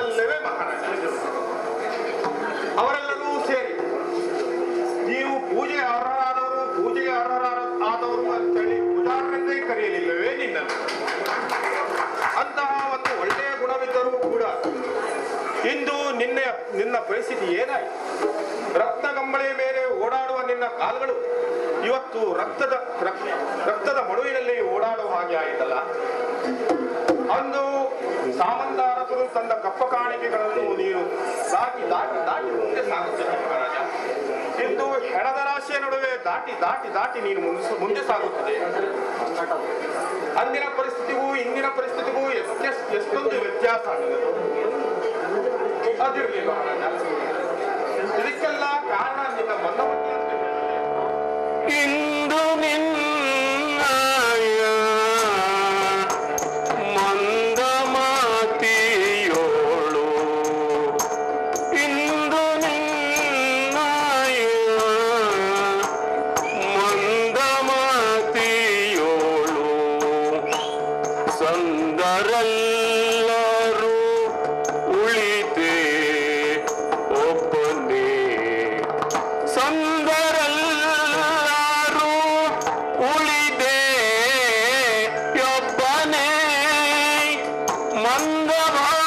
ಎತ್ತಲ್ಲವೇ ಮಹಾರಾಜ ಅವರೆಲ್ಲರೂ ಸೇರಿ ನೀವು ಪೂಜೆ ಅರ್ಹರಾದವರು, ಪೂಜೆಗೆ ಅರ್ಹರಾದ ಆದವರು ಅಂತೇಳಿ ಉದಾಹರಣೆ ಕರೆಯಲಿಲ್ಲವೇ ನಿನ್ನನ್ನು. ಅಂತಹ ಒಂದು ಒಳ್ಳೆಯ ಗುಣವಿದ್ದರೂ ಕೂಡ ಇಂದು ನಿನ್ನೆ ನಿನ್ನ ಪರಿಸ್ಥಿತಿ ಏನಾಯಿತು? ರಕ್ತಗಂಬಳಿಯ ಮೇಲೆ ಓಡಾಡುವ ನಿನ್ನ ಕಾಲುಗಳು ಇವತ್ತು ರಕ್ತದ ರಕ್- ರಕ್ತದ ಮಡುವಿನಲ್ಲಿ ಓಡಾಡುವ ಹಾಗೆ ಆಯಿತಲ್ಲ? ಅಂದು ಸಾಮಂತಾರಸರು ತಂದ ಕಪ್ಪ ಕಾಣಿಕೆಗಳನ್ನು ನೀನು ದಾಟಿ ದಾಟಿ ದಾಟಿ ಮುಂದೆ ಸಾಗುತ್ತದೆ ಮಹಾರಾಜ ಇಂದು ಹೆಣದ ರಾಶಿಯ ನಡುವೆ ದಾಟಿ ದಾಟಿ ದಾಟಿ ನೀನು ಮುಂದೆ ಸಾಗುತ್ತದೆ. ಅಂದಿನ ಪರಿಸ್ಥಿತಿಗೂ ಇಂದಿನ ಪರಿಸ್ಥಿತಿಗೂ ಎಷ್ಟೊಂದು ವ್ಯತ್ಯಾಸ ಅದಿರಲಿ ಇದಕ್ಕೆಲ್ಲ ಕಾರಣ ನಿನ್ನ ಮಂದಮತಿ ಇಂದು ನಿನ್ನಯ বন্দে ভারত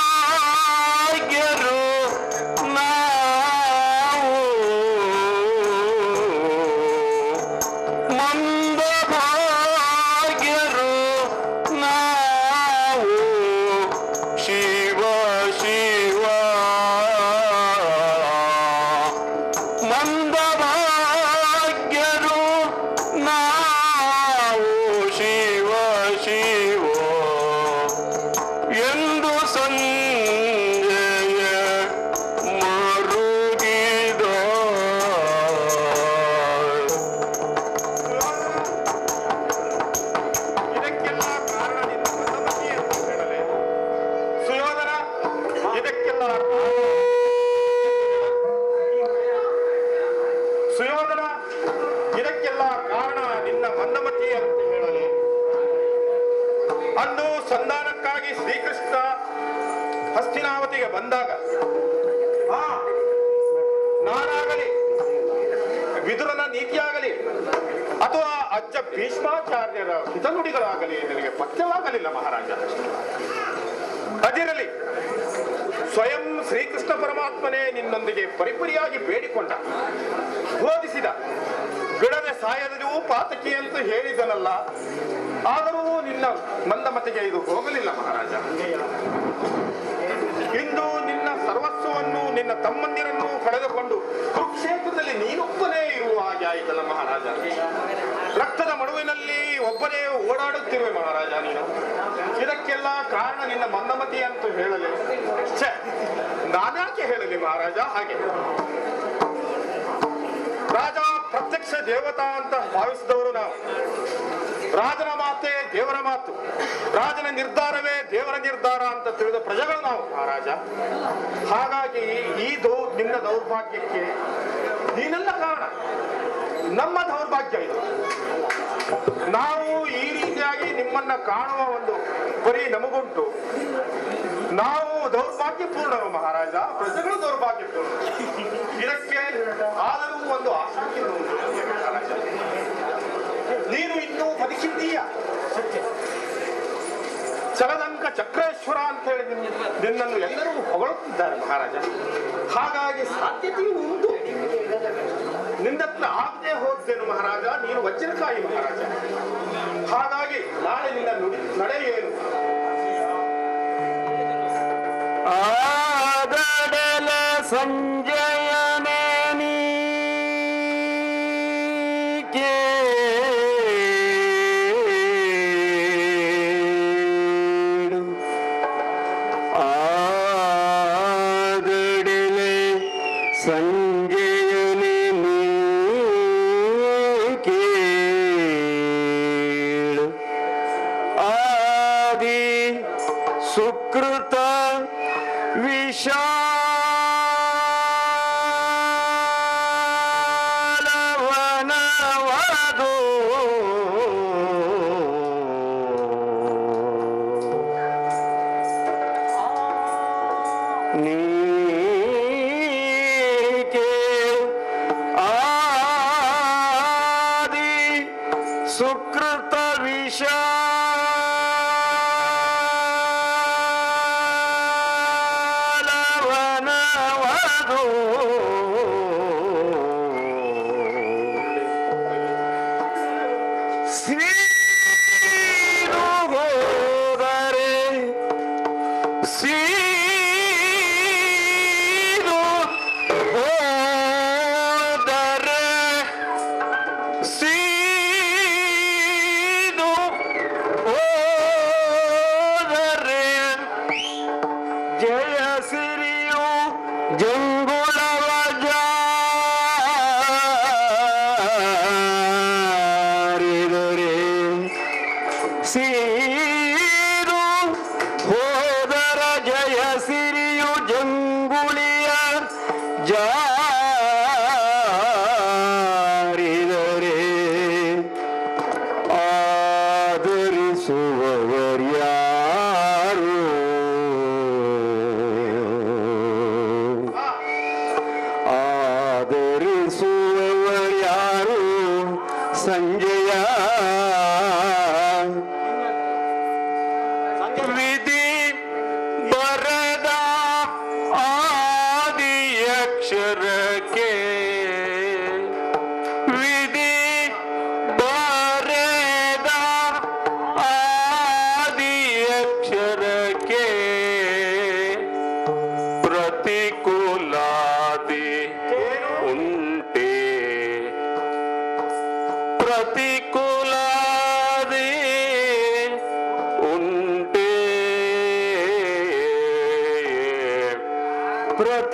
ಅಂದು ಸಂಧಾನಕ್ಕಾಗಿ ಶ್ರೀಕೃಷ್ಣ ಹಸ್ತಿನಾವತಿಗೆ ಬಂದಾಗ ನಾನಾಗಲಿ, ವಿದುರನ ನೀತಿಯಾಗಲಿ, ಅಥವಾ ಅಜ್ಜ ಭೀಷ್ಮಾಚಾರ್ಯರ ಹಿತನುಡಿಗಳಾಗಲಿ, ನನಗೆ ಪಥ್ಯವಾಗಲಿಲ್ಲ ಮಹಾರಾಜ. ಅದಿರಲಿ, ಸ್ವಯಂ ಶ್ರೀಕೃಷ್ಣ ಪರಮಾತ್ಮನೇ ನಿನ್ನೊಂದಿಗೆ ಪರಿಪರಿಯಾಗಿ ಬೇಡಿಕೊಂಡ, ಬೋಧಿಸಿದ, ಬಿಡದೆ ಸಾಯದೂ ಪಾತಕಿ ಅಂತ ಹೇಳಿದನಲ್ಲ. ಆದರೂ ನಿನ್ನ ಮಂದಮತಿಗೆ ಇದು ಹೋಗಲಿಲ್ಲ, ಮಹಾರಾಜ. ಇಂದು ನಿನ್ನ ಸರ್ವಸ್ವವನ್ನು, ನಿನ್ನ ತಮ್ಮಂದಿರನ್ನು ಕಳೆದುಕೊಂಡು ಕುರುಕ್ಷೇತ್ರದಲ್ಲಿ ನೀನೊಬ್ಬನೇ ಇರುವ ಹಾಗೆ ಆಯಿತಲ್ಲ, ಮಹಾರಾಜ. ರಕ್ತದ ಮಡುವಿನಲ್ಲಿ ಒಬ್ಬನೇ ಓಡಾಡುತ್ತಿರುವೆ, ಮಹಾರಾಜ ನೀನು. ಇದಕ್ಕೆಲ್ಲ ಕಾರಣ ನಿನ್ನ ಮಂದಮತಿ ಅಂತ ಹೇಳಲಿ. ನಾನಾಕೆ ಹೇಳಲಿ, ಮಹಾರಾಜ? ಹಾಗೆ. ರಾಜ, ಪ್ರತ್ಯಕ್ಷ ದೇವತಾ ಅಂತ ಭಾವಿಸಿದವರು ನಾವು. ರಾಜನ ಮಾತೆ ದೇವರ ಮಾತು. ರಾಜನ ನಿರ್ಧಾರವೇ ದೇವರ ನಿರ್ಧಾರ ಅಂತ ತಿಳಿದ ಪ್ರಜೆಗಳು ನಾವು. ಮಹಾರಾಜ ಹಾಗಾಗಿ ಈ ದೌ, ನಿನ್ನ ದೌರ್ಭಾಗ್ಯಕ್ಕೆ ನೀನೆಲ್ಲ ಕಾರಣ. ನಮ್ಮ ದೌರ್ಭಾಗ್ಯ ಇದು. ನಾವು ಈ ರೀತಿಯಾಗಿ ನಿಮ್ಮನ್ನ ಕಾಣುವ ಒಂದು ಪರಿ ನಮಗುಂಟು. ನಾವು ದೌರ್ಭಾಗ್ಯಪೂರ್ಣರು ಮಹಾರಾಜ, ಪ್ರಜೆಗಳು ದೌರ್ಭಾಗ್ಯಪೂರ್ಣ ಇದಕ್ಕೆ ಆದರೂ ಒಂದು ಆಸಕ್ತಿ ನೀನು ಇನ್ನೂ ಬದುಕಿದ್ದೀಯ? ಸತ್ಯ. ಜಗದಂಕ ಚಕ್ರೇಶ್ವರ ಅಂತ ಹೇಳಿ ನಿನ್ನನ್ನು ಎಲ್ಲರೂ ಹೊಗಳುತ್ತಿದ್ದಾರೆ ಮಹಾರಾಜ. ಹಾಗಾಗಿ ಸಾಧ್ಯತೆಯೂ ಉಂಟು. ನಿಂದತ್ರ ಆಗದೆ ಹೋದ್ದೇನು ಮಹಾರಾಜ? ನೀನು ವಜ್ರಕಾಯಿ ಮಹಾರಾಜ. ಹಾಗಾಗಿ ನಾಳೆ ನಿನ್ನ ನುಡಿ ನಡೆಯೇನು? ಆ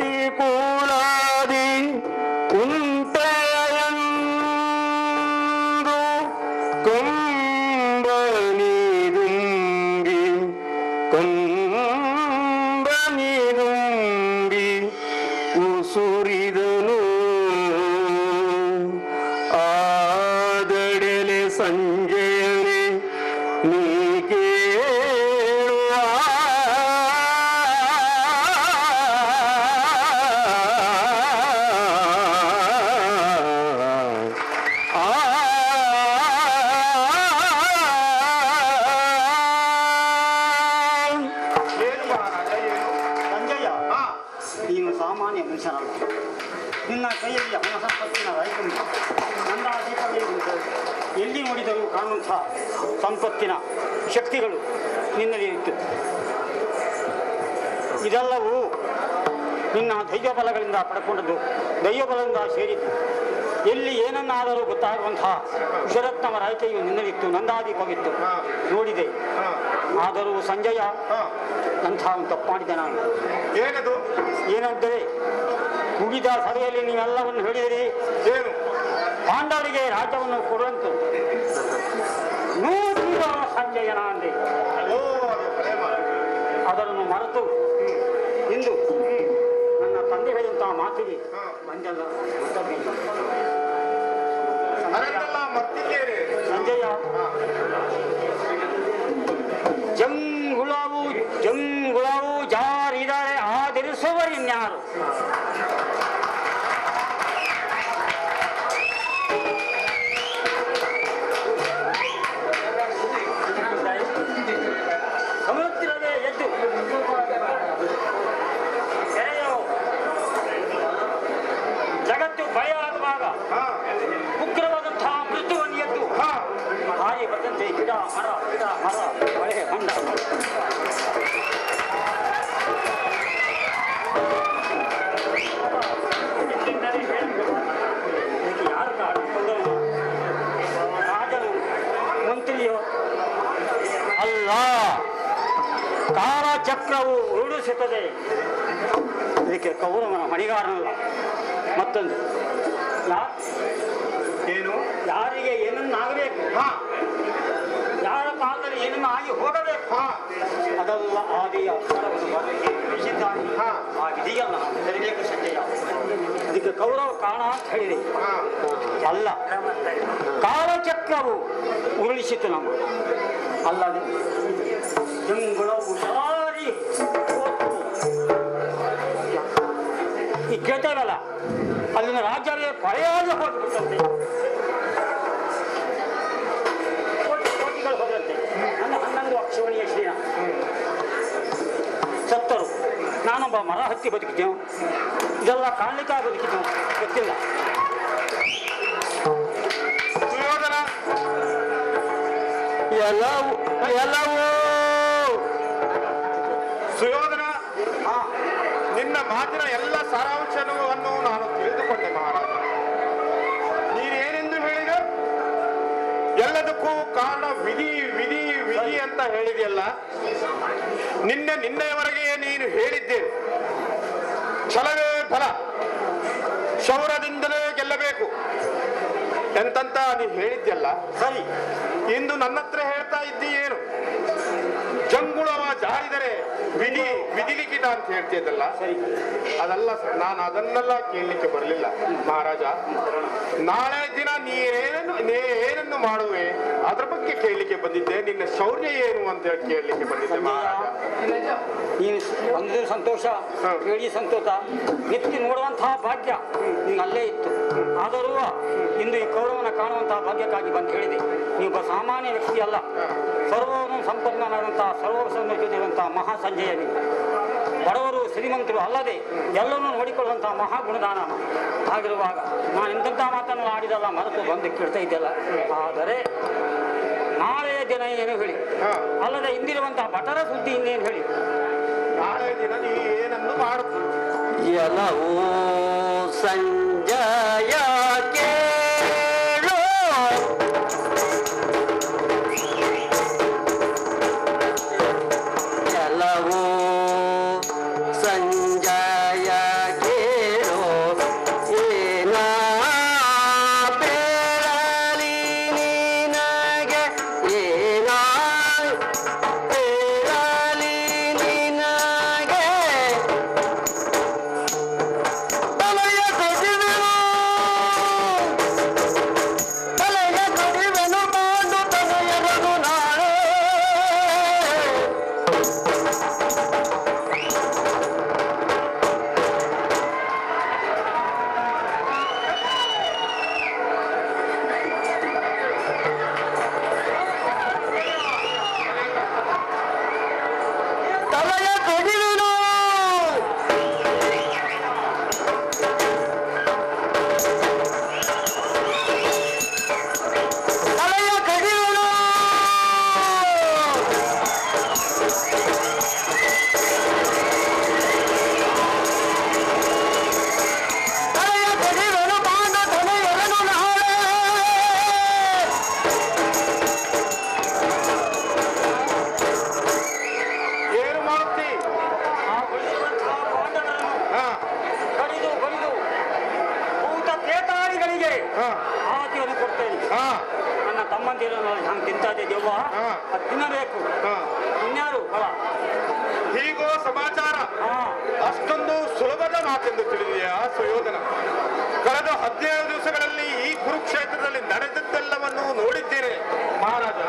ಪ್ರತಿಕೂಲಾದಿ ಉಂಟೆ ಇತ್ತು. ಇದೆಲ್ಲವೂ ನಿನ್ನ ದೈವ ಬಲಗಳಿಂದ ಪಡ್ಕೊಂಡದ್ದು. ದೈವ ಬಲದಿಂದ ಸೇರಿದ್ದು. ಎಲ್ಲಿ ಏನನ್ನಾದರೂ ಗೊತ್ತಾಗುವಂತಹ ಕುಶರತ್ನವರ ಆಯ್ಕೆಯು ನಿನ್ನಲಿತ್ತು ನಂದಾದಿ ಹಾ. ನೋಡಿದೆ. ಹಾ ಆದರೂ ಸಂಜಯ ಅಂತಹ ಒಂದು ತಪ್ಪು ಮಾಡಿದೆ ನಾನು. ಏನದು? ಏನೆಂದರೆ ಮುಗಿದ ಸಭೆಯಲ್ಲಿ ನೀವೆಲ್ಲವನ್ನು ಹೇಳಿದಿರಿ. ಏನು? ಪಾಂಡವರಿಗೆ ರಾಜ್ಯವನ್ನು ಕೊಡುವಂತು ನೂರು ಸಂಜಯನ ಅಂದೆ ಮರೆತು ಇಂದು ನನ್ನ ತಂದೆ ಹೇಳಿದಂತಹ ಮಾತಿಗೆ ಮಂಜಲ್ಲ ಸಂಜಯ. ಜಂಗುಳವು ಜಂಗುಳವು ಜಾರಿದರೆ ಆಧರಿಸುವರಿನ್ಯಾರು ಇದಕ್ಕೆ ಕಾಣ ಅಂತ ಹೇಳಿದೆ. ಹಾ ಅಲ್ಲ, ಕಾಲಚಕ್ರವು ಉರುಳಿಸಿತು ನಮ್ಮ ಅಲ್ಲದೆ ತಿಂಗಳ ಹುಷಾರಿ. ಈ ಕೇಳ್ತಾರಲ್ಲ ಅಲ್ಲಿನ ರಾಜ್ಯ ಪಳೆಯಾಗಿ ಹೋಗ್ಬಿಟ್ಟಂತೆ ನಾನೊಬ್ಬ ಮರ ಹತ್ತಿ ಬದುಕಿದ್ದೆವು ಇದೆಲ್ಲ ಕಾಣಲಿಕ್ಕೆ ಬದುಕಿದ್ದೆವು ಗೊತ್ತಿಲ್ಲ. ಎಲ್ಲವೂ ಎಲ್ಲವೂ. ಸುಯೋಧನ ನಿನ್ನ ಮಾತಿನ ಎಲ್ಲ ಸಾರಾಂಶವನ್ನು ನಾನು ತಿಳಿದುಕೊಂಡೆ ಮಹಾರಾಜ. ನೀನೇನೆಂದು ಹೇಳಿದ? ಎಲ್ಲದಕ್ಕೂ ಕಾರಣ ವಿಧಿ ವಿಧಿ ವಿಧಿ ಅಂತ ಹೇಳಿದೆಯಲ್ಲ. ನಿನ್ನೆ ನಿನ್ನೆಯವರೆಗೆ ನೀನು ಹೇಳಿದ್ಯಲ್ಲ? ಸರಿ. ಇಂದು ನನ್ನ ಹತ್ರ ಹೇಳ್ತಾ ಇದ್ದಿ ಏನು? ಜಂಗುಳವ ಜಾರಿದರೆ ವಿಧಿ ವಿಧಿಲಿಖಿತ ಅಂತ ಹೇಳ್ತಿದ್ದಲ್ಲ? ಸರಿ. ಅದಲ್ಲ ಸರ್, ನಾನು ಅದನ್ನೆಲ್ಲ ಕೇಳಲಿಕ್ಕೆ ಬರಲಿಲ್ಲ. ಮಹಾರಾಜ ನಾಳೆ ದಿನ ನೀನೇನನ್ನು ನೀ ಏನನ್ನು ಮಾಡುವೆ? ಅದ್ರ ಬಗ್ಗೆ ಕೇಳಲಿಕ್ಕೆ ಬಂದಿದ್ದೆ. ನಿನ್ನ ಶೌರ್ಯ ಏನು ಅಂತ ಹೇಳಿ ಕೇಳಲಿಕ್ಕೆ ಬಂದಿದ್ದೆ ಮಹಾರಾಜ. ನೀನು ಒಂದು ಸಂತೋಷ. ಕೇಳಿ ಸಂತೋಷ. ನಿತ್ತಿ ನೋಡುವಂತಹ ಭಾಗ್ಯ ನೀನು ಅಲ್ಲೇ ಇತ್ತು. ಆದರೂ ಇಂದು ಈ ಕೌರವನ ಕಾಣುವಂತಹ ಭಾಗ್ಯಕ್ಕಾಗಿ ಬಂದು ಹೇಳಿದೆ. ನೀವೊಬ್ಬ ಸಾಮಾನ್ಯ ವ್ಯಕ್ತಿ ಅಲ್ಲ. ಸರ್ವವನ್ನು ಸಂಪನ್ನನಾದಂತಹ ಸರ್ವಸಂಯುವಂತಹ ಮಹಾ ಸಂಜಯ ನೀವು ಬಡವರು ಶ್ರೀಮಂತರು ಅಲ್ಲದೆ ಎಲ್ಲವನ್ನೂ ನೋಡಿಕೊಳ್ಳುವಂತಹ ಮಹಾಗುಣದಾನ ಆಗಿರುವಾಗ ನಾನು ಇಂತಹ ಮಾತನ್ನು ಆಡಿದಲ್ಲ ಮರೆತು ಬಂದು ಕೇಳ್ತಾ ಇದ್ದಲ್ಲ ಆದರೆ ನಾಳೆಯ ದಿನ ಏನು ಹೇಳಿ? ಹಾ. ಅಲ್ಲದೆ ಇಂದಿರುವಂತಹ ಭಟರ ಸುದ್ದಿ ಇನ್ನೇನು ಹೇಳಿ? ನಾಳೆಯ ದಿನ ನೀ ಏನನ್ನು ಮಾಡುತ್ತೆ ಎಲ್ಲವೂ ಸಂಜಯ. ಮಾತೆಂದು ತಿಳಿದೆಯಾ ಸುಯೋಧನ. ಕಳೆದ ಹದಿನೈದು ದಿವಸಗಳಲ್ಲಿ ಈ ಕುರುಕ್ಷೇತ್ರದಲ್ಲಿ ನಡೆದದ್ದೆಲ್ಲವನ್ನು ನೋಡಿದ್ದೇನೆ. ಮಹಾರಾಜ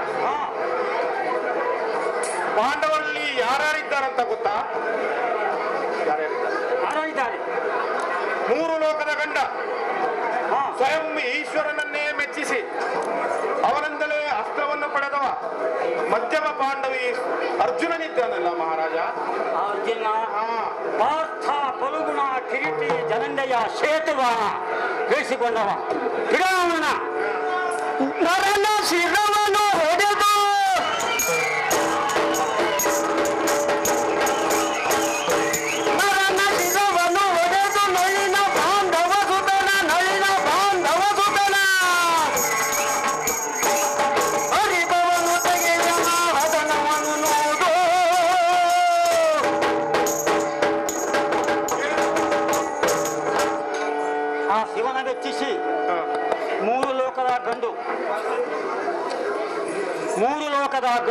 ಪಾಂಡವರಲ್ಲಿ ಯಾರ್ಯಾರಿದ್ದಾರಂತ ಗೊತ್ತಾ? ಮೂರು ಲೋಕದ ಗಂಡ. ಸ್ವಯಂ ಈಶ್ವರನನ್ನೇ ಮೆಚ್ಚಿಸಿ ಅವನಿಂದಲೇ ಅಸ್ತ್ರವನ್ನು ಪಡೆದವ ಮಧ್ಯಮ ಪಾಂಡವಿ ಅರ್ಜುನನಿದ್ದಾನಲ್ಲ ಮಹಾರಾಜ? ಅರ್ಜುನ? ಫಲುಗುಣ ಕಿರೀಟಿ ಜನಂಜಯ ಸೇತುವಾನ ಬೇಯಿಸಿಕೊಂಡವ ಬಿಡವನ ನರನ ಶಿರವನ್ನು ಹೊಡೆದು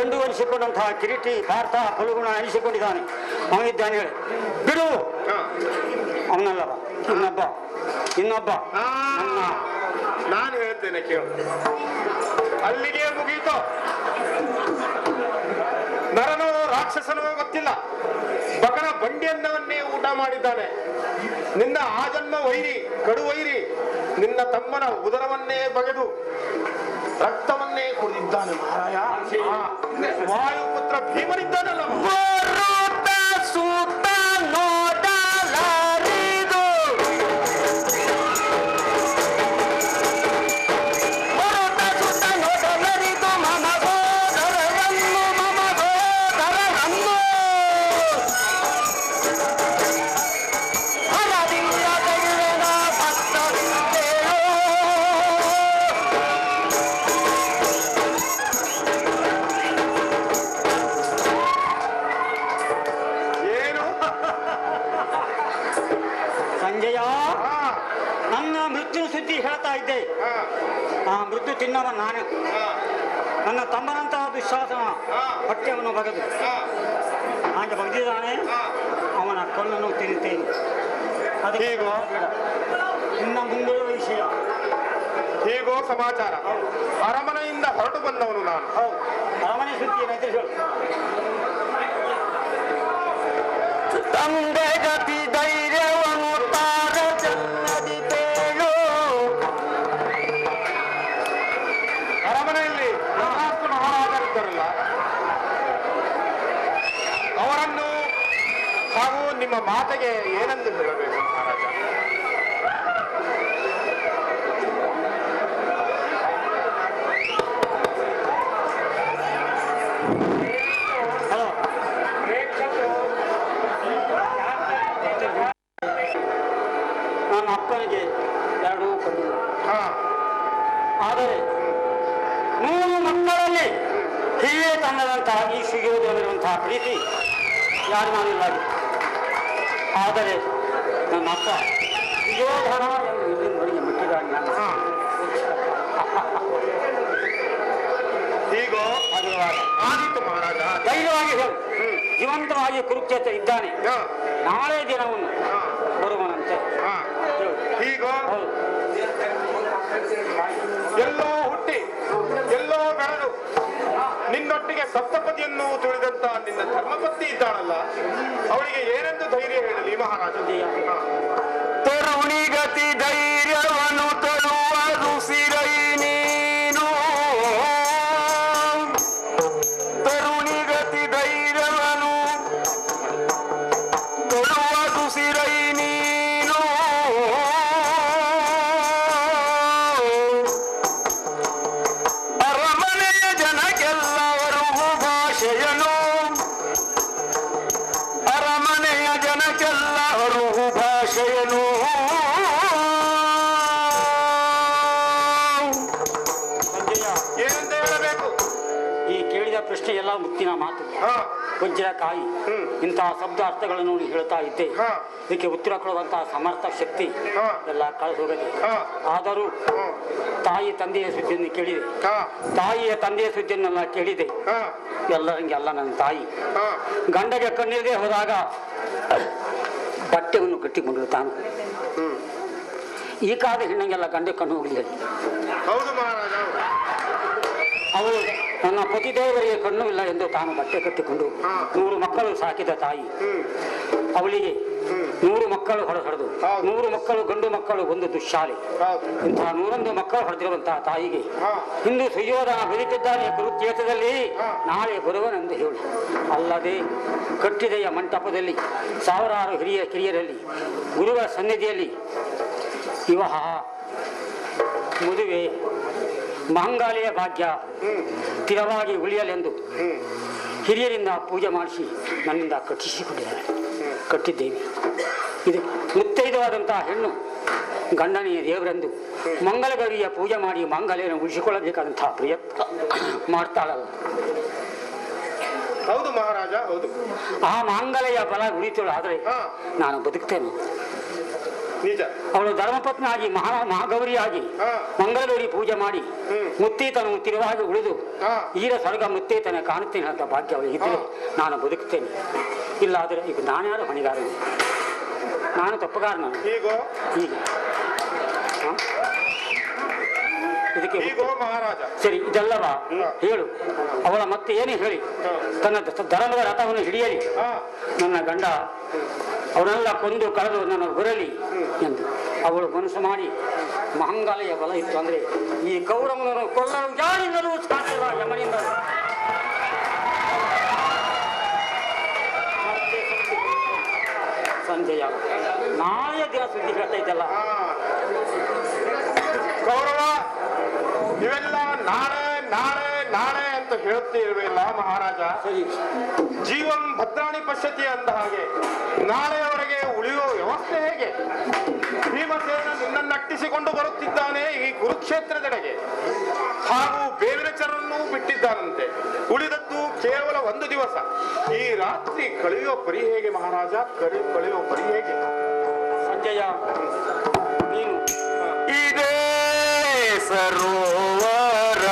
ಎನಿಸಿಕೊಂಡಂತಹ ಕಿರೀಟಿ ಪಾರ್ಥ ಫಲಗುಣ ಎನಿಸಿಕೊಂಡಿದ್ದಾನೆ ಅವನಿದ್ದಾನೆ ಹೇಳಿ. ಬಿಡು. ಅವನಲ್ಲ ಇನ್ನೊಬ್ಬ. ಇನ್ನೊಬ್ಬ. ನಾನು ಹೇಳ್ತೇನೆ ಕೇಳು. ಅಲ್ಲಿಗೆ ಮುಗೀತು? ನರನೋ ರಾಕ್ಷಸನೋ ಗೊತ್ತಿಲ್ಲ. ಬಗನ ಬಂಡಿಯನ್ನವನ್ನೇ ಊಟ ಮಾಡಿದ್ದಾನೆ. ನಿನ್ನ ಆ ಜನ್ಮ ವೈರಿ ಕಡು ವೈರಿ ನಿನ್ನ ತಮ್ಮನ ಉದರವನ್ನೇ ಬಗೆದು ರಕ್ತವನ್ನೇ ಕುಡಿದಿದ್ದಾನೆ ಮಹಾರಾಯ వాయుపుత్ర భీమని తనలం ನಿಮ್ಮ ಮಾತೆಗೆ ಏನೆಂದು ಹೇಳಬೇಕು? ಮಹಾರಾಜ ನನ್ನ ಅಪ್ಪನಿಗೆ ಎರಡೂ ಕಣ್ಣು. ಹಾ. ಆದರೆ ಮೂರು ಮಕ್ಕಳಲ್ಲಿ ಹೀಗೆ ತಂಡದಂತಹ ಈ ಸುಯೋಧನಿರುವಂತಹ ಪ್ರೀತಿ ಯಾರು ಮಾಡಿಲ್ಲ. ಆದರೆ ನನ್ನ ಅಪ್ಪ ಸುಯೋಧನ ಎಂದು ಇಲ್ಲಿನವರೆಗೆ ಮುಟ್ಟಿದ್ದಾನೆ ನನ್ನ ಹಾ. ಹೀಗೋ ಹಾಗಿರುವಾಗ ಆದಿತ್ತು ಮಹಾರಾಜ. ಧೈರ್ಯವಾಗಿ ಹೇಳು. ಜೀವಂತವಾಗಿ ಕುರುಕ್ಷೇತ್ರ ಇದ್ದಾನೆ. ನಾಳೆ ದಿನವನ್ನು ಬರುವನಂತೆ. ಹಾ. ನಿನ್ನೊಟ್ಟಿಗೆ ಸಪ್ತಪದಿಯನ್ನು ತುಳಿದಂತ ನಿನ್ನ ಧರ್ಮಪತ್ನಿ ಇದ್ದಾಳಲ್ಲ ಅವಳಿಗೆ ಏನೆಂದು ಧೈರ್ಯ ಹೇಳಲಿ ಮಹಾರಾಜ ಹಾ. ಈ ಕೇಳಿದ ಪ್ರಶ್ನೆ ಎಲ್ಲ ಮುಕ್ತಿನ ಮಾತು. ಹ್ಮ್. ಇಂತಹ ಶಬ್ದ ಅರ್ಥಗಳನ್ನು ಹೇಳ್ತಾ ಇದ್ದೆ. ಇದಕ್ಕೆ ಉತ್ತರ ಕೊಡುವಂತಹ ಸಮರ್ಥ ಶಕ್ತಿ. ಎಲ್ಲ ಕಳೆದು ಹೋಗದೆ ಹಾ. ಆದರೂ. ತಾಯಿ ತಂದೆಯ ಸುದ್ದಿಯನ್ನು ಕೇಳಿದೆ. ತಾಯಿಯ ತಂದೆಯ ಸುದ್ದಿಯನ್ನೆಲ್ಲ ಕೇಳಿದೆ. ಎಲ್ಲರಂಗೆಲ್ಲ ನನ್ನ ತಾಯಿ. ಗಂಡಗೆ ಕಣ್ಣಿಲ್ಲದೆ ಹೋದಾಗ ಬಟ್ಟೆಯನ್ನು ಕಟ್ಟಿಕೊಂಡು ತಾನು ಈ ಕಾದ ಹೆಣ್ಣಂಗೆಲ್ಲ ಗಂಡ ಕಣ್ಣು ಹೋಗಲಿ ಹೌದು. ಅವಳು ನನ್ನ ಪತಿದೇವರಿಗೆ ಕಣ್ಣು ಇಲ್ಲ ಎಂದು ತಾನು ಬಟ್ಟೆ ಕಟ್ಟಿಕೊಂಡು. ನೂರು ಮಕ್ಕಳು ಸಾಕಿದ ತಾಯಿ ಅವಳಿಗೆ. ನೂರು ಮಕ್ಕಳು ಹೊಡೆದು. ನೂರು ಮಕ್ಕಳು ಗಂಡು ಮಕ್ಕಳು ಒಂದು ದುಶ್ಶಾಲೆ ಹೌದು ಇಂತಹ ನೂರೊಂದು ಮಕ್ಕಳು ಹೊಡೆದಿರುವಂತಹ ತಾಯಿಗೆ ಹಿಂದೂ ಇಂದು ಸುಯೋಧನ ಬೆಳೀತಿದ್ದಾನೆ ಕುರುಕ್ಷೇತ್ರದಲ್ಲಿ. ನಾಳೆ ಬರುವನೆಂದು ಹೇಳಿ ಅಲ್ಲದೆ ಕಟ್ಟಿದೆಯ ಮಂಟಪದಲ್ಲಿ ಸಾವಿರಾರು ಹಿರಿಯ ಕಿರಿಯರಲ್ಲಿ ಗುರುಗಳ ಸನ್ನಿಧಿಯಲ್ಲಿ ವಿವಾಹ ಮದುವೆ ಮಾಂಗಾಲಿಯ ಭಾಗ್ಯ ಸ್ಥಿರವಾಗಿ ಉಳಿಯಲೆಂದು ಹಿರಿಯರಿಂದ ಪೂಜೆ ಮಾಡಿಸಿ ನನ್ನಿಂದ ಕಟ್ಟಿಸಿಕೊಂಡಿದ್ದಾರೆ. ಕಟ್ಟಿದ್ದೇವೆ ಇದು ಮುತ್ತೈದವಾದಂತಹ ಹೆಣ್ಣು ಗಂಡನೆಯ ದೇವರೆಂದು ಮಂಗಲಗೌರಿಯ ಪೂಜೆ ಮಾಡಿ ಮಾಂಗಲ್ಯವನ್ನು ಉಳಿಸಿಕೊಳ್ಳಬೇಕಾದಂತಹ ಪ್ರಯತ್ನ ಮಾಡ್ತಾಳಲ್ಲ. ಹೌದು ಮಹಾರಾಜ ಹೌದು. ಆ ಮಾಂಗಲ್ಯ ಬಲ ಉಳಿತಳು ಆದರೆ ನಾನು ಬದುಕ್ತೇನೆ. ನಿಜ. ಅವಳು ಧರ್ಮಪತ್ನಿ ಆಗಿ ಮಹಾ ಮಹಾಗೌರಿಯಾಗಿ ಮಂಗಳೂರಿ ಮಂಗಳಗೌರಿ ಪೂಜೆ ಮಾಡಿ ಮುತ್ತೀತನ ತಿರುವಾಗಿ ಉಳಿದು. ಈರ ಸ್ವರ್ಗ ಮುತ್ತೇತನ ಕಾಣುತ್ತೇನೆ ಅಂತ ಭಾಗ್ಯ ಅವಳು ಇದ್ದರೆ. ನಾನು ಬದುಕುತ್ತೇನೆ. ಇಲ್ಲಾದರೆ ಈಗ ನಾನ್ಯಾರು ಹೊಣೆಗಾರನು ನಾನು ತಪ್ಪುಗಾರನು? ಹೀಗೆ. ಹಾ? ಇದಕ್ಕೆ ಮಹಾರಾಜ. ಸರಿ ಇದೆಲ್ಲವ ಹೇಳು. ಅವಳ ಮತ್ತೆ ಏನು ಹೇಳಿ. ತನ್ನ ಧರ್ಮದ ರಥವನ್ನು ಹಿಡಿಯಲಿ. ನನ್ನ ಗಂಡ ಅವರೆಲ್ಲ ಕೊಂದು ಕಳೆದು ನನ್ನ ಹೊರಲಿ ಎಂದು ಅವಳು ಮನಸ್ಸು ಮಾಡಿ ಮಹಂಗಾಲಯ ಬಲ ಇತ್ತು ಅಂದ್ರೆ ಈ ಕೌರವನನ್ನು ಕೊಲ್ಲಲು ಯಾರಿಂದಲೂ ಸಾಧ್ಯವಿಲ್ಲ ಯಮನಿಂದ. ಸಂಜಯ ನಾಳೆ ದಿನ ಸುದ್ದಿ ಹೇಳ್ತಾ ಇದ್ದಲ್ಲ. ಹಾ. ಇವೆಲ್ಲ ನಾಳೆ ನಾಳೆ ನಾಳೆ ಅಂತ ಹೇಳ್ತಿರುವೆಲ್ಲ ಮಹಾರಾಜ. ಸರಿ. ಜೀವನ್ ಭದ್ರಾಣಿ ಪಶ್ಯತಿ ಅಂದ ಹಾಗೆ. ನಾಳೆಯವರೆಗೆ ಉಳಿಯುವ ವ್ಯವಸ್ಥೆ ಹೇಗೆ? ಭೀಮಸೇನ ನಿನ್ನನ್ನು ಅಟ್ಟಿಸಿಕೊಂಡು ಬರುತ್ತಿದ್ದಾನೆ ಈ ಕುರುಕ್ಷೇತ್ರದೆಡೆಗೆ. ಹಾಗೂ ಬೇವಿನಚರನ್ನು ಬಿಟ್ಟಿದ್ದಾನಂತೆ. ಉಳಿದದ್ದು ಕೇವಲ ಒಂದು ದಿವಸ. ಈ ರಾತ್ರಿ ಕಳೆಯುವ ಪರಿ ಹೇಗೆ ಮಹಾರಾಜ? ಕಳಿ ಕಳೆಯುವ ಪರಿ ಹೇಗೆ? ಸಂಜಯ ನೀನು. ಇದೇ ಸರೋವರ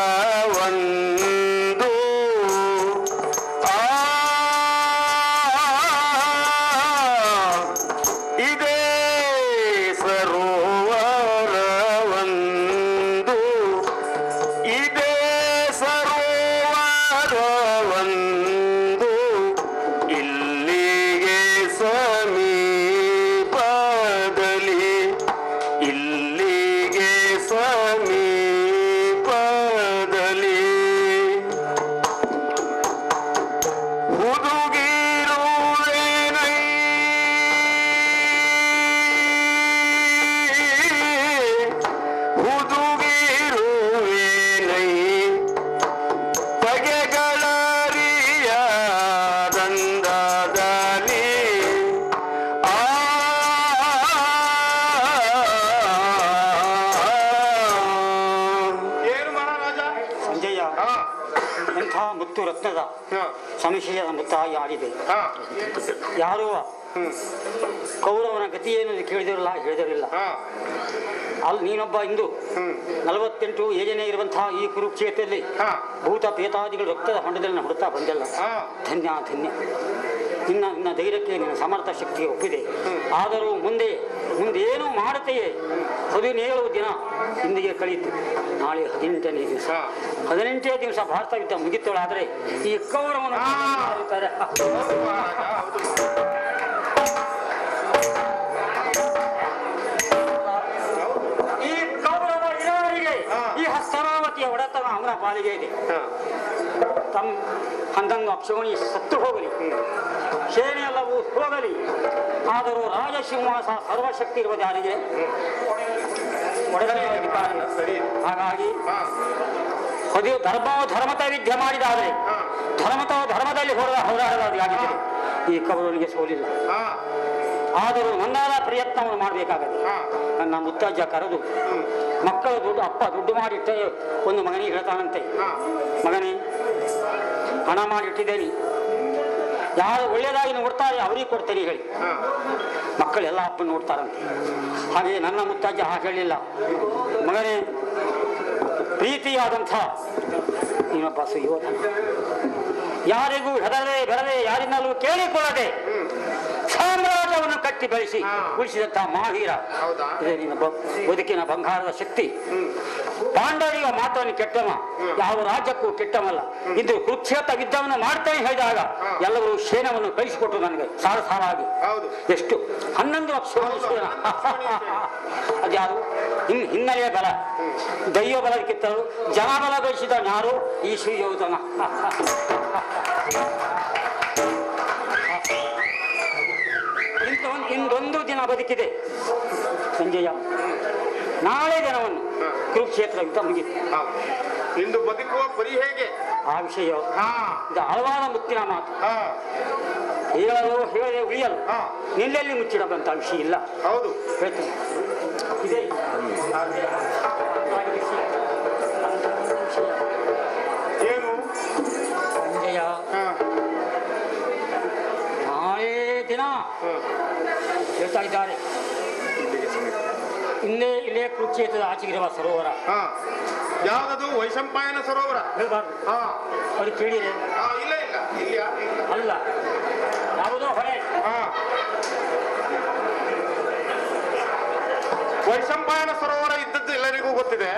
ಎಂಥ ಮುತ್ತು ರತ್ನದ ಹಾ. ಸಂಶಯದ ಮುತ್ತಾಗಿ ಆಡಿದೆ ಯಾರೂ? ಕೌರವನ ಗತಿ ಏನು ಕೇಳಿದಿರಲ್ಲ ಹೇಳಿದಿರಲಿಲ್ಲ. ಅಲ್ಲಿ ನೀನೊಬ್ಬ ಇಂದು ನಲವತ್ತೆಂಟು ಏಜನೆ ಇರುವಂತಹ ಈ ಕುರುಕ್ಷೇತ್ರದಲ್ಲಿ ಭೂತ ಪೇತಾದಿಗಳು ರಕ್ತದ ಹೊಂಡದಲ್ಲಿ ಹುಡುತ್ತಾ ಬಂದಿಲ್ಲ. ಧನ್ಯ ಧನ್ಯ. ನಿನ್ನ ನಿನ್ನ ಧೈರ್ಯಕ್ಕೆ ನಿನ್ನ ಸಮರ್ಥ ಶಕ್ತಿಗೆ ಒಪ್ಪಿದೆ. ಆದರೂ ಮುಂದೆ ಮುಂದೇನು ಮಾಡುತ್ತೆಯೇ ಹದಿನೇಳು ದಿನ ಇಂದಿಗೆ ಕಳೆಯಿತು ನಾಳೆ ಹದಿನೆಂಟನೇ ದಿವಸ. ಹದಿನೆಂಟೇ ಹದಿನೆಂಟನೇ ದಿವಸ ಭಾರತ ಯುದ್ಧ ಮುಗಿತೋಳಾದರೆ ಈ ಕೌರವನು ಹಾ. ಮಾಡುತ್ತಾರೆ. ಹೌದು ಈ ಕೌರವ ಇರೋರಿಗೆ. ಈ ಹಸ್ತರಾವತಿಯ ಒಡೆತನ ಅವನ ಪಾಲಿಗೆ ಇದೆ ತಮ್ಮ ಅಂದಂಗ ಅಕ್ಷೋಣಿ ಸತ್ತು ಹೋಗಲಿ. ಸೇನೆ ಎಲ್ಲವೂ ಹೋಗಲಿ ಆದರೂ ರಾಜಸಿಂಹಾಸ ಸರ್ವಶಕ್ತಿ ಇರುವ ಯಾರಿಗೆ? ಹಾಗಾಗಿ ಅದು ಧರ್ಮವು ಧರ್ಮತ ವಿದ್ಯೆ ಮಾಡಿದಾದರೆ. ಧರ್ಮತ ಧರ್ಮದಲ್ಲಿ ಹೊಡೆದ ಹೋರಾಡಲಾಗಿದೆ ಈ ಕೌರವನಿಗೆ ಸೋಲಿಲ್ಲ. ಆದರೂ ನನ್ನಾದ ಪ್ರಯತ್ನವನ್ನು ಮಾಡಬೇಕಾಗತ್ತೆ ನನ್ನ ಮುತ್ತಜ್ಜ ಕರೆದು ಮಕ್ಕಳು ದುಡ್ಡು ಅಪ್ಪ ದುಡ್ಡು ಮಾಡಿಟ್ಟೆ ಒಂದು ಮಗನಿಗೆ ಹೇಳ್ತಾನಂತೆ. ಮಗನೇ ಹಣ ಮಾಡಿಟ್ಟಿದ್ದೇನೆ. ಯಾರು ಒಳ್ಳೆಯದಾಗಿ ನೋಡ್ತಾರೆ ಅವ್ರಿಗೆ ಕೊಡ್ತೇನೆ ಹೇಳಿ. ಮಕ್ಕಳೆಲ್ಲ ಅಪ್ಪ ನೋಡ್ತಾರಂತೆ. ಹಾಗೆ ನನ್ನ ಮುತ್ತಾಜಿ ಹಾಗೆ ಹೇಳಿಲ್ಲ ಮಗನೇ ಪ್ರೀತಿಯಾದಂಥ ನೀನೊಬ್ಬ ಸುಯೋಧನ. ಯಾರಿಗೂ ಹೆದರದೆ ಬೆರದೆ ಯಾರಿಂದಲೂ ಕೇಳಿಕೊಳ್ಳದೆ ಸಾಮ್ರಾಜ್ಯವನ್ನು ಕಟ್ಟಿ ಬೆಳೆಸಿ ಉಳಿಸಿದಂತಹ ಮಹಾವೀರ? ಇದೇ ನಿನ್ನ ಬದುಕಿನ ಬಂಗಾರದ ಶಕ್ತಿ. ಪಾಂಡವರಿಗೆ ಮಾತನ್ನು ಕೆಟ್ಟವ. ಯಾವ ರಾಜ್ಯಕ್ಕೂ ಕೆಟ್ಟವಲ್ಲ. ಇಂದು ಕುಕ್ಷೇತ ಯುದ್ಧವನ್ನು ಮಾಡ್ತೇನೆ ಹೇಳಿದಾಗ ಎಲ್ಲರೂ ಸೇನವನ್ನು ಕಳಿಸಿಕೊಟ್ಟು ನನಗೆ ಸಾರ ಹೌದು. ಎಷ್ಟು? ಹನ್ನೊಂದು ಲಕ್ಷ ಅದ್ಯಾರು ಹಿನ್ ಹಿನ್ನೆಲೆಯ ಬಲ. ದೈವ ಬಲಕ್ಕಿತ್ತರು ಕಿತ್ತಲು. ಜನಬಲ ಗಳಿಸಿದ ಯಾರು ಈ ಶ್ರೀ ಇಂಥವನ್ ಇಂದೊಂದು ದಿನ ಬದುಕಿದೆ. ಸಂಜಯ ನಾಳೆ ದಿನವನ್ನು ಕುರುಕ್ಷೇತ್ರ ಯುದ್ಧ ಮುಗಿತು. ನಿಂದು ಇಂದು ಬದುಕುವ ಪರಿ ಹೇಗೆ? ಆ ವಿಷಯ ಹಾ. ಇದು ಆಳವಾದ ಮುತ್ತಿನ ಮಾತು. ಹಾ. ಹೇಳಲು ಹೇಳದೆ ಉಳಿಯಲು. ನಿಲ್ಲೆಲ್ಲಿ ಮುಚ್ಚಿಡಬಂತ ವಿಷಯ ಇಲ್ಲ. ಹೌದು. ಹೇಳ್ತೀನಿ. ಇದೆ. ಏನು? ಸಂಜಯ ನಾಳೆ ದಿನ ಹೇಳ್ತಾ ಇದ್ದಾರೆ ಇಲ್ಲಿಗೆ ಸಮೀಪ ಇಲ್ಲೇ ಇಲ್ಲೇ ಕುರುಕ್ಷೇತ್ರದ ಆಚೆಗಿರುವ ಸರೋವರ. ಹಾ. ಯಾವ್ದದು? ವೈಶಂಪಾಯನ ಸರೋವರ? ಹೇಳ್ಬಾರ್ದು. ಹಾ. ಕೇಳಿರೆ ಹಾ, ಇಲ್ಲ ಇಲ್ಲ. ಇಲ್ಲಿ ಯಾರು ಇಲ್ಲ ಅಲ್ಲ. ಯಾವುದೋ ಹೊಳೆ ಹಾ. ವೈಶಂಪಾಯನ ಸರೋವರ ಇದ್ದದ್ದು ಎಲ್ಲರಿಗೂ ಗೊತ್ತಿದೆ.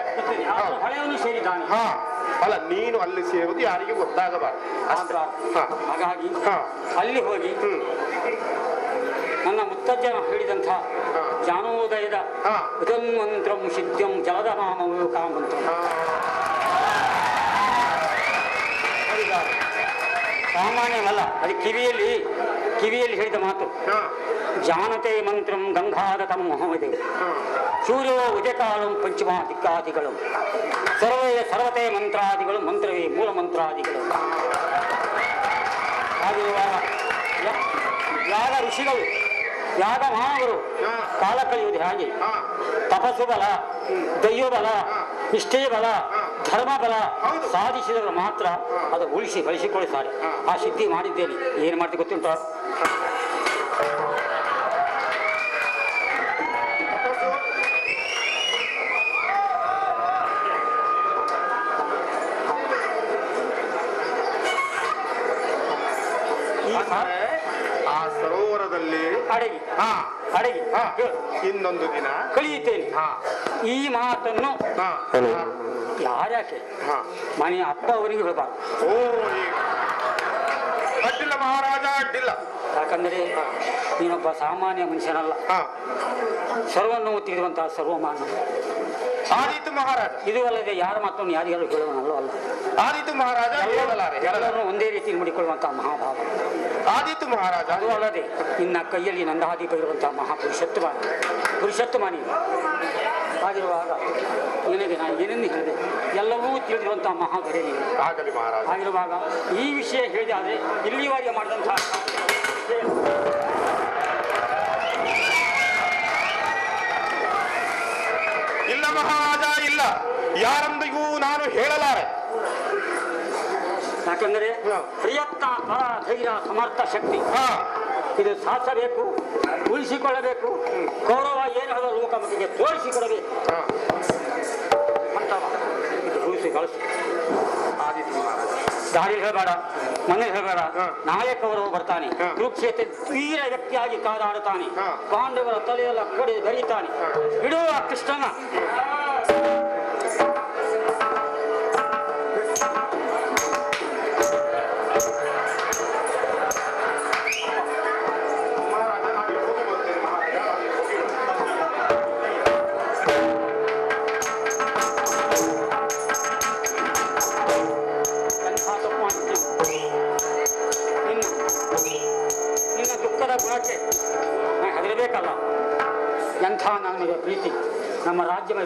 ಹೊಳೆಯನ್ನು ಸೇರಿದ್ದಾನೆ. ಹಾ. ಅಲ್ಲ ನೀನು ಅಲ್ಲಿ ಸೇರುವುದು ಯಾರಿಗೂ ಗೊತ್ತಾಗಬಾರ್ದು. ಹಾಗಾಗಿ ಹಾ. ಅಲ್ಲಿ ಹೋಗಿ ಹ್ಮ್ ಹೇಳಿದಂತಹ. ಜ್ಞಾನೋದಯದ ಹಾ. ಉದನ್ವಂತ್ರಂ ಸಿದ್ಧಂ ಜಲದ ಮಾಮಂತ್ರ ಹೇಳಿದ್ದಾರೆ ಸಾಮಾನ್ಯವಲ್ಲ ಅದು ಕಿವಿಯಲ್ಲಿ ಕಿವಿಯಲ್ಲಿ ಹೇಳಿದ ಮಾತು. ಜಾನತೆ ಮಂತ್ರಂ ಗಂಗಾಧತಂ ಮಹೋದಯ ಹಾ. ಸೂರ್ಯೋ ಉದಯಕಾಲಂ ಪಂಚಮ ದಿಕ್ಕಾದಿಗಳು ಸರ್ವೇ ಸರ್ವತೆ ಮಂತ್ರಾದಿಗಳು ಮಂತ್ರವೇ ಮೂಲ ಮಂತ್ರಾದಿಗಳು. ಯಾವ ಋಷಿಗಳು ಯಾಗ ಮಹಾವರು. ಕಾಲ ಕಳೆಯುವುದು ಹಾಗೆ? ತಪಸ್ಸು ಬಲ ದೈವ ಬಲ ನಿಷ್ಠೆಯ ಬಲ ಧರ್ಮ ಬಲ. ಸಾಧಿಸಿದವರು ಮಾತ್ರ ಅದು ಉಳಿಸಿ ಬಳಸಿಕೊಳ್ಳುತ್ತಾರೆ. ಆ ಸಿದ್ಧಿ ಮಾಡಿದ್ದೇನೆ. ಏನು ಮಾಡ್ತೀವಿ ಗೊತ್ತುಂಟು ತಪಸ್ಸು ಈ ಸಾ- ಅಂದ್ರೆ ಆ ಅಡಗಿ. ಹಾ. ಅಡಗಿ. ಹಾ. ಹೇಳು. ಇನ್ನೊಂದು ದಿನ. ಕಲಿಯುತ್ತೇನೆ. ಹಾ. ಈ ಮಾತನ್ನು ಹಾ. ಯಾರ್ಯಾಕೆ? ಹಾ. ಮನೆ ಅಪ್ಪ ಅವರಿಗೆ ಹೇಳಬಾರ್ದು. ಓ ಈ- ಅಡ್ಡಿಲ್ಲ ಮಹಾರಾಜ ಅಡ್ಡಿಲ್ಲ. ಯಾಕಂದ್ರೆ ನೀನೊಬ್ಬ ಸಾಮಾನ್ಯ ಮನುಷ್ಯನಲ್ಲ. ಸರ್ವನ್ನು ಸರ್ವ ಸರ್ವಮಾನ್ಯ ಆದಿತು ಮಹಾರಾಜ. ಇದು ಅಲ್ಲದೆ ಯಾರ ಮಾತನ್ನು ಯಾರಿಗಾರು ಹೇಳುವನಲ್ಲೋ ಅಲ್ಲ. ಆದೀತು ಮಹಾರಾಜ ಹೇಳಲಾರೆ ಒಂದೇ ರೀತಿ ಮಾಡಿಕೊಳ್ಳುವಂತಹ ಮಹಾಭಾವ. ಆದೀತು ಮಹಾರಾಜ. ಅದು ಅಲ್ಲದೆ ನಿನ್ನ ಕೈಯಲ್ಲಿ ನಂದಾದೀಪ ಇರುವಂತಹ ಮಹಾಪುರುಷತ್ವ ಪುರುಷತ್ವ ನೀನು ಆಗಿರುವಾಗ ನಿನಗೆ ನಾನು ಏನೆಂದು ಹೇಳಿದೆ? ಎಲ್ಲವೂ ತಿಳಿದಿರುವಂತಹ ಮಹಾಗರೆ ನೀನು ಆಗಲಿ ಮಹಾರಾಜ. ಆಗಿರುವಾಗ ಈ ವಿಷಯ ಹೇಳಿದೆ ಆದರೆ ಇಲ್ಲಿವರೆಗೆ ಮಾಡಿದಂತಹ ಇಲ್ಲ ಮಹಾರಾಜ ಇಲ್ಲ. ಯಾರೊಂದಿಗೂ ನಾನು ಹೇಳಲಾರೆ. ಯಾಕಂದರೆ. ಪ್ರಯತ್ನ ಪರ ಧೈರ್ಯ ಸಮರ್ಥ ಶಕ್ತಿ. ಇದು ಸಾಧಿಸಬೇಕು ಉಳಿಸಿಕೊಳ್ಳಬೇಕು ಗೌರವ ಏನಾದರೂ ಲೋಕಮಟ್ಟಿಗೆ ತೋರಿಸಿಕೊಡಬೇಕು. ಉಳಿಸಿ ಕಳಿಸಿ. ದಾರಿ ಹೇಳಬೇಡ ಮನೆ ಹೇಳಬೇಡ. ನಾಯಕ ಅವರು ಬರ್ತಾನೆ. ಕುರುಕ್ಷೇತ್ರ ತೀರ ವ್ಯಕ್ತಿಯಾಗಿ ಕಾದಾಡುತ್ತಾನೆ. ಪಾಂಡವರ ತಲೆಯೆಲ್ಲ ಕಡೆ ಗರಿತಾನೆ ಹಾ. ಬಿಡುವ ಕೃಷ್ಣನ.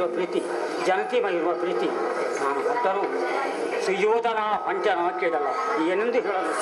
ಮೇಲಿರುವ ಪ್ರೀತಿ ಜನತೆ ಮೇಲಿರುವ ಪ್ರೀತಿ. ನಾನು ಹೊಟ್ಟರು ಸುಯೋಧನ ಪಂಚನ ಕೇಳಲ್ಲ ಏನೆಂದು ಹೇಳಲು?